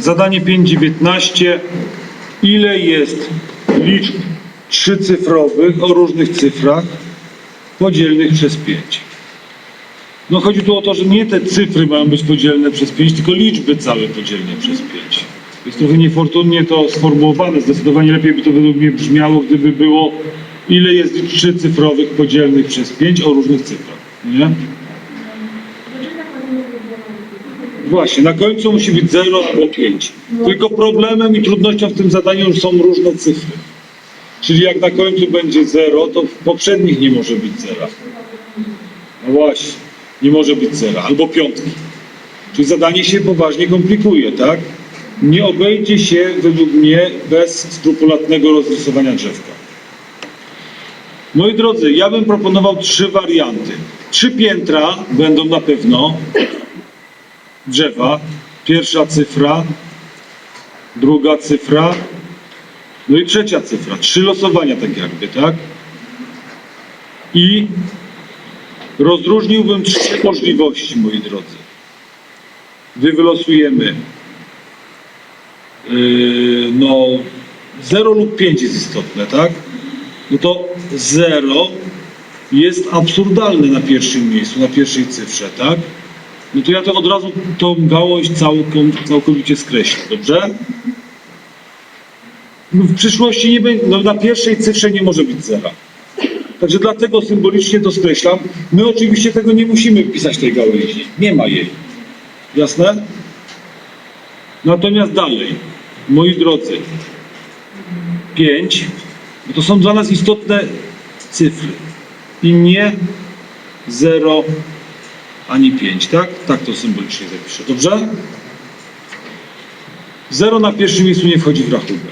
Zadanie 5.19. Ile jest liczb trzycyfrowych o różnych cyfrach podzielnych przez 5? No chodzi tu o to, że nie te cyfry mają być podzielne przez 5, tylko liczby całe podzielne przez 5. Jest trochę niefortunnie to sformułowane. Zdecydowanie lepiej by to według mnie brzmiało, gdyby było ile jest liczb trzycyfrowych podzielnych przez 5 o różnych cyfrach. Nie? Właśnie, na końcu musi być 0 albo 5. Tylko problemem i trudnością w tym zadaniu są różne cyfry. Czyli jak na końcu będzie 0, to w poprzednich nie może być 0. No właśnie, nie może być 0 albo piątki. Czyli zadanie się poważnie komplikuje, tak? Nie obejdzie się według mnie bez skrupulatnego rozrysowania drzewka. Moi drodzy, ja bym proponował trzy warianty. Trzy piętra będą na pewno drzewa. Pierwsza cyfra, druga cyfra, no i trzecia cyfra. Trzy losowania tak jakby, tak? I rozróżniłbym trzy możliwości, moi drodzy. Gdy wylosujemy yy, no 0 lub 5 jest istotne, tak? No to 0 jest absurdalne na pierwszym miejscu, na pierwszej cyfrze, tak? No to ja to od razu tą gałąź całką, całkowicie skreślę, dobrze? No w przyszłości nie będzie, no na pierwszej cyfrze nie może być zera. Także dlatego symbolicznie to skreślam. My oczywiście tego nie musimy pisać tej gałęzi. Nie ma jej. Jasne? Natomiast dalej, moi drodzy, 5, bo to są dla nas istotne cyfry. I nie 0 ani 5, tak? Tak to symbolicznie zapiszę. Dobrze? 0 na pierwszym miejscu nie wchodzi w rachubę.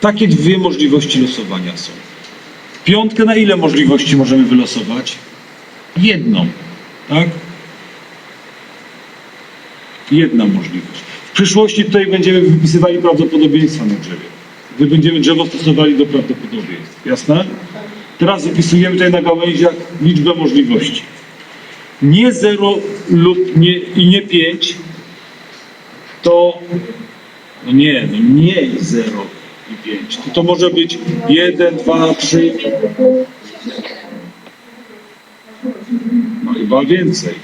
Takie dwie możliwości losowania są. Piątkę na ile możliwości możemy wylosować? Jedną, tak? Jedna możliwość. W przyszłości tutaj będziemy wypisywali prawdopodobieństwa na drzewie. Gdy będziemy drzewo stosowali do prawdopodobieństw. Jasne? Teraz zapisujemy tutaj na gałęziach liczbę możliwości. Nie 0 lub nie, i nie 5 to no nie, no nie 0 i 5. To, to może być 1, 2, 3. No chyba więcej.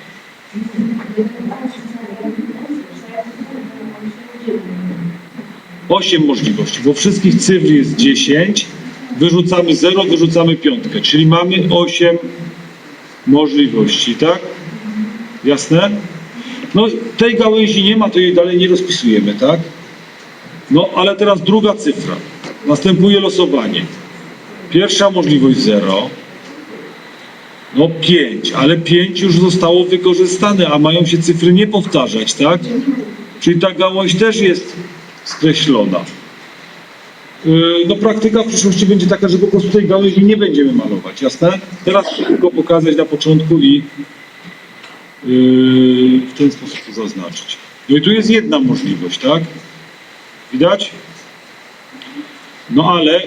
Osiem możliwości, bo wszystkich cyfr jest 10. Wyrzucamy 0, wyrzucamy piątkę, czyli mamy 8 możliwości, tak? Jasne? No tej gałęzi nie ma, to jej dalej nie rozpisujemy, tak? No ale teraz druga cyfra. Następuje losowanie. Pierwsza możliwość 0. No 5, ale 5 już zostało wykorzystane, a mają się cyfry nie powtarzać, tak? Czyli ta gałąź też jest skreślona. Yy, No praktyka w przyszłości będzie taka, że po prostu tej gałęzi nie będziemy malować, jasne? Teraz tylko pokazać na początku i yy, w ten sposób to zaznaczyć. No i tu jest jedna możliwość, tak? Widać? No ale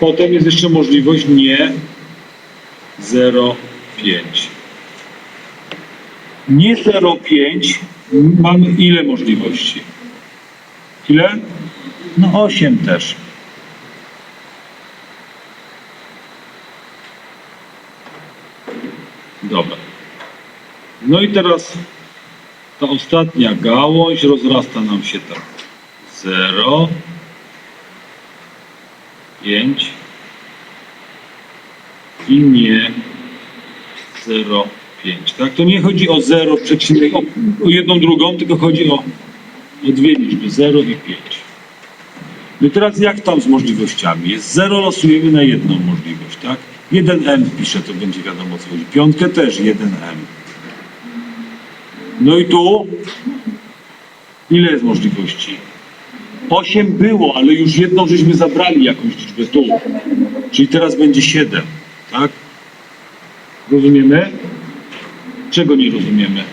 potem jest jeszcze możliwość nie 0,5. Nie 0,5 mamy ile możliwości? Ile? No 8 też. Dobra. No i teraz ta ostatnia gałąź rozrasta nam się tak. 0, 5 i nie 0, 5. Tak? To nie chodzi o 0, przecinek, o, o jedną drugą, tylko chodzi o, o dwie liczby, 0 i 5. No i teraz jak tam z możliwościami? Jest 0, losujemy na jedną możliwość, tak? 1M wpiszę, to będzie wiadomo co chodzi. Piątkę też 1M. No i tu ile jest możliwości? 8 było, ale już jedną żeśmy zabrali jakąś liczbę tu. Czyli teraz będzie 7, tak? Rozumiemy? Czego nie rozumiemy?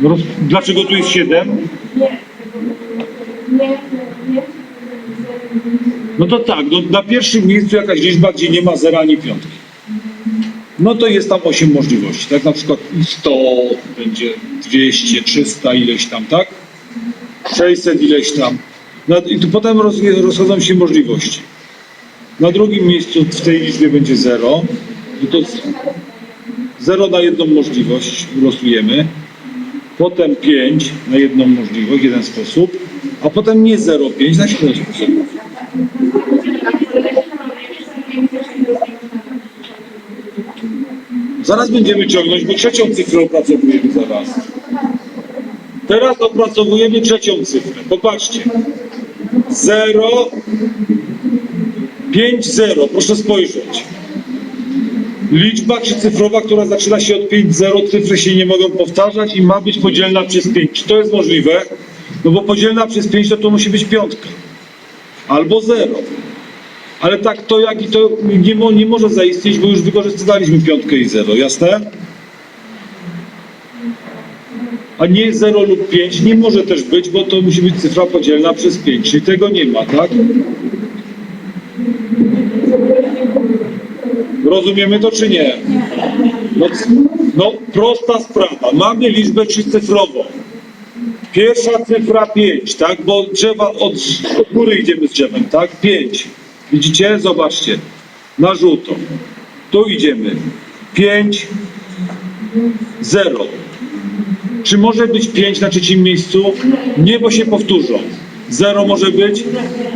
No roz... Dlaczego tu jest 7? Nie. Nie, nie. No to tak, no, na pierwszym miejscu jakaś liczba, gdzie nie ma zera ani piątki. No to jest tam 8 możliwości, tak? Na przykład 100, będzie 200, 300, ileś tam, tak? 600 ileś tam. No, I tu potem roz, rozchodzą się możliwości. Na drugim miejscu w tej liczbie będzie 0. No to 0 na jedną możliwość losujemy. Potem 5 na jedną możliwość, jeden sposób. A potem nie 0,5 na siódmy sposób. Zaraz będziemy ciągnąć, bo trzecią cyfrę opracowujemy zaraz. Teraz opracowujemy trzecią cyfrę. Popatrzcie. 0, 5, 0. Proszę spojrzeć. Liczba trzycyfrowa, która zaczyna się od 5, 0, cyfry się nie mogą powtarzać i ma być podzielna przez 5. Czy to jest możliwe? No bo podzielna przez 5 to to musi być piątka. Albo 0. Ale tak to jak i to nie, nie może zaistnieć, bo już wykorzystywaliśmy piątkę i 0. Jasne? A nie 0 lub 5 nie może też być, bo to musi być cyfra podzielna przez 5, czyli tego nie ma, tak? Rozumiemy to czy nie? No, no prosta sprawa. Mamy liczbę trzycyfrową. Pierwsza cyfra 5, tak? Bo drzewa od, góry idziemy z drzewem, tak? 5. Widzicie? Zobaczcie. Na żółto. Tu idziemy. 5, 0. Czy może być 5 na trzecim miejscu? Nie, bo się powtórzą. 0 może być?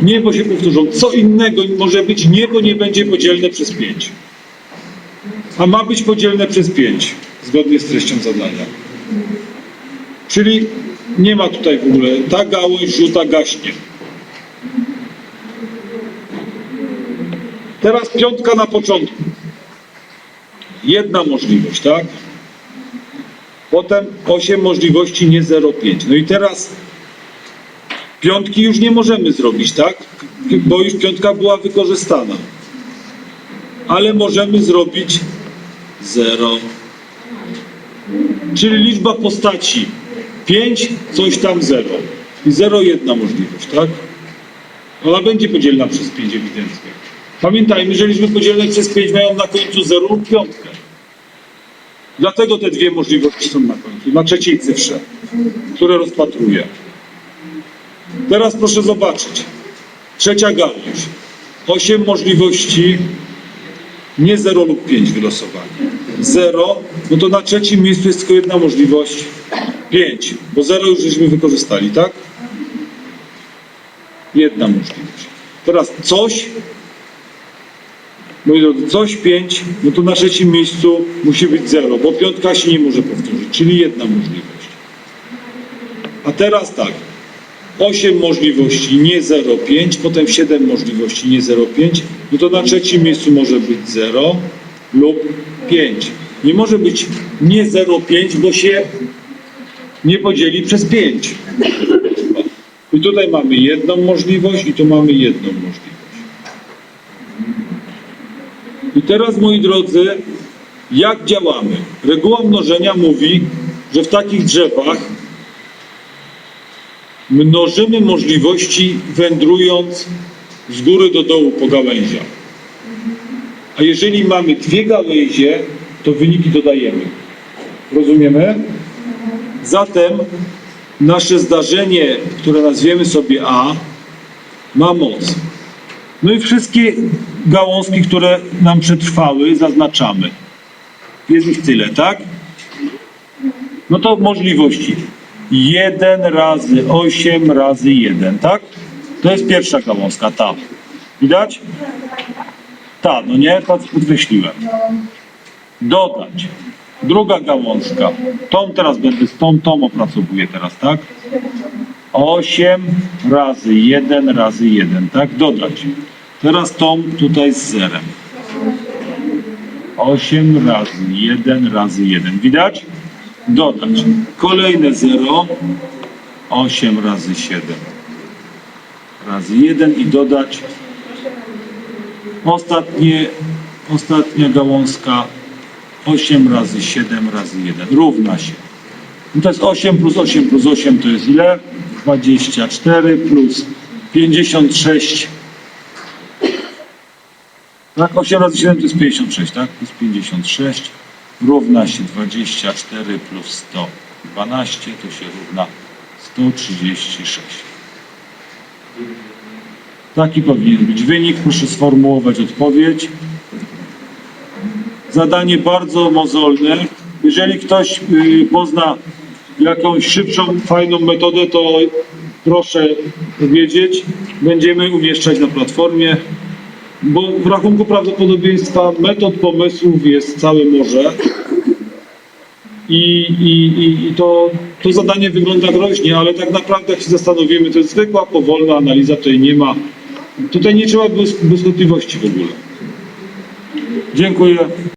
Nie, bo się powtórzą. Co innego może być? Nie, bo nie będzie podzielne przez 5. A ma być podzielne przez 5, zgodnie z treścią zadania. Czyli nie ma tutaj w ogóle, ta gałąź żółta gaśnie. Teraz piątka na początku. Jedna możliwość, tak? Potem 8 możliwości, nie 0,5. No i teraz piątki już nie możemy zrobić, tak? Bo już piątka była wykorzystana. Ale możemy zrobić 0. Czyli liczba postaci 5, coś tam 0. I 0 jedna możliwość, tak? Ona będzie podzielna przez 5 ewidentnie. Pamiętajmy, że liczby podzielne przez 5 mają na końcu 0 lub piątkę. Dlatego te dwie możliwości są na końcu, na trzeciej cyfrze, które rozpatruję. Teraz proszę zobaczyć. Trzecia gałąź. Osiem możliwości, nie 0 lub 5 wylosowanie. 0, no to na trzecim miejscu jest tylko jedna możliwość. 5, bo 0 już żeśmy wykorzystali, tak? Jedna możliwość. Teraz coś, moi drodzy, coś 5, no to na trzecim miejscu musi być 0, bo piątka się nie może powtórzyć, czyli jedna możliwość. A teraz tak, 8 możliwości, nie 0,5, potem 7 możliwości, nie 0,5, no to na trzecim miejscu może być 0 lub 5. Nie może być nie 0,5, bo się nie podzieli przez 5. I tutaj mamy jedną możliwość i tu mamy jedną możliwość. I teraz, moi drodzy, jak działamy? Reguła mnożenia mówi, że w takich drzewach mnożymy możliwości wędrując z góry do dołu po gałęziach. A jeżeli mamy dwie gałęzie, to wyniki dodajemy. Rozumiemy? Zatem nasze zdarzenie, które nazwiemy sobie A, ma moc. No i wszystkie gałązki, które nam przetrwały, zaznaczamy. Jest ich tyle, tak? No to możliwości. 1 razy 8 razy 1, tak? To jest pierwsza gałązka, ta. Widać? Ta, no nie? To podkreśliłem. Dodać. Druga gałązka. Tą teraz będę, z tą, tą opracowuję teraz, tak? 8 razy 1 razy 1, tak? Dodać. Teraz tą tutaj z zerem. 8 razy 1 razy 1. Widać? Dodać. Kolejne 0. 8 razy 7 razy 1 i dodać ostatnie, ostatnia gałązka 8 razy 7 razy 1 równa się. No to jest 8 plus 8 plus 8 to jest ile? 24 plus 56 tak, 8 razy 7 to jest 56, tak? Plus 56 równa się 24 plus 112 to się równa 136. Taki powinien być wynik. Proszę sformułować odpowiedź. Zadanie bardzo mozolne. Jeżeli ktoś y, pozna jakąś szybszą, fajną metodę, to proszę powiedzieć. Będziemy umieszczać na platformie, bo w rachunku prawdopodobieństwa metod pomysłów jest całe morze. I, i, i, to, to zadanie wygląda groźnie, ale tak naprawdę jak się zastanowimy, to jest zwykła, powolna analiza, tutaj nie ma, tutaj nie trzeba błyskotliwości w ogóle. Dziękuję.